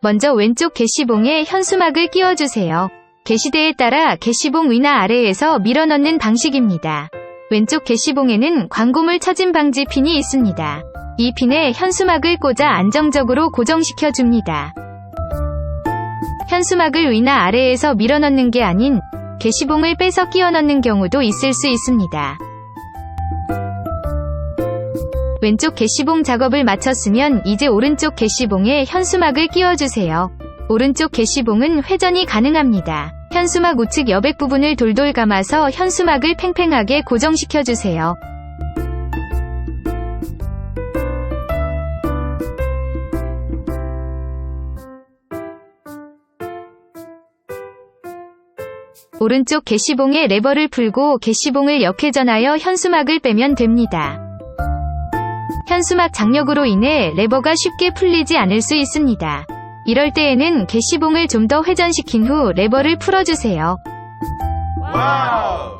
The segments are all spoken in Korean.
먼저 왼쪽 게시봉에 현수막을 끼워주세요. 게시대에 따라 게시봉 위나 아래에서 밀어넣는 방식입니다. 왼쪽 게시봉에는 광고물 처짐 방지 핀이 있습니다. 이 핀에 현수막을 꽂아 안정적으로 고정시켜 줍니다. 현수막을 위나 아래에서 밀어넣는 게 아닌 게시봉을 빼서 끼워 넣는 경우도 있을 수 있습니다. 왼쪽 게시봉 작업을 마쳤으면 이제 오른쪽 게시봉에 현수막을 끼워주세요. 오른쪽 게시봉은 회전이 가능합니다. 현수막 우측 여백 부분을 돌돌 감아서 현수막을 팽팽하게 고정시켜주세요. 오른쪽 게시봉에 레버를 풀고 게시봉을 역회전하여 현수막을 빼면 됩니다. 현수막 장력으로 인해 레버가 쉽게 풀리지 않을 수 있습니다. 이럴 때에는 게시봉을 좀 더 회전시킨 후 레버를 풀어주세요. 와우!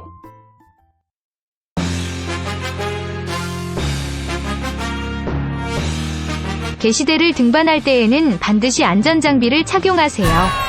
게시대를 등반할 때에는 반드시 안전장비를 착용하세요.